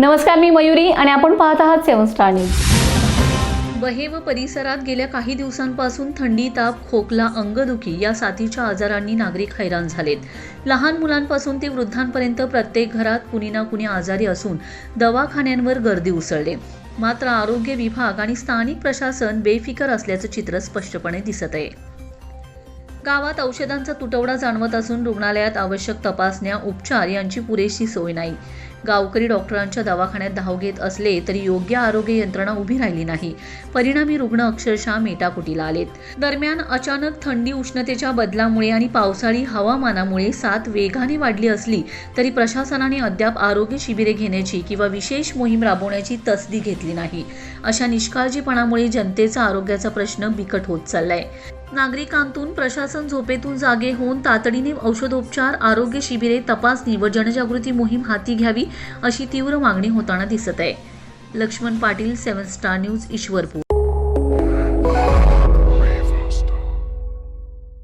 नमस्कार मी मयुरी आणि आपण पाहत आहात सेवन स्टार न्यूज. बहे व परिसरात गेल्या काही दिवसांपासून थंडी ताप खोकला अंगदुखी या साथीच्या आजारांनी नागरिक हैराण झालेत. लहान मुलांपासून ते वृद्धांपर्यंत प्रत्येक घरात कुणी ना कुणी आजारी असून दवाखान्यांवर गर्दी उसळले. मात्र आरोग्य विभाग आणि स्थानिक प्रशासन बेफिकर असल्याचं चित्र स्पष्टपणे दिसत आहे. गावात औषधांचा तुटवडा जाणवत असून रुग्णालयात आवश्यक तपासण्या उपचार यांची पुरेशी सोय नाही. गावकरी डॉक्टरांच्या दवाखान्यात धाव घेत असले तरी योग्य आरोग्य यंत्रणा उभी राहिली नाही. परिणामी रुग्ण अक्षरशः मेटाकुटीला आलेत. दरम्यान अचानक थंडी उष्णतेच्या बदलामुळे आणि पावसाळी हवामानामुळे साथ वेगाने वाढली असली तरी प्रशासनाने अद्याप आरोग्य शिबिरे घेण्याची किंवा विशेष मोहीम राबवण्याची तसदी घेतली नाही. अशा निष्काळजीपणामुळे जनतेचा आरोग्याचा प्रश्न बिकट होत चाललाय. नागरिकांतून प्रशासन झोपेतून जागे होऊन तातडीने औषधोपचार आरोग्य शिबिरे तपासणी व जनजागृती मोहीम हाती घ्यावी अशी तीव्र मागणी होताना दिसत आहे. Laxman Patil seven star news Ishwarpur.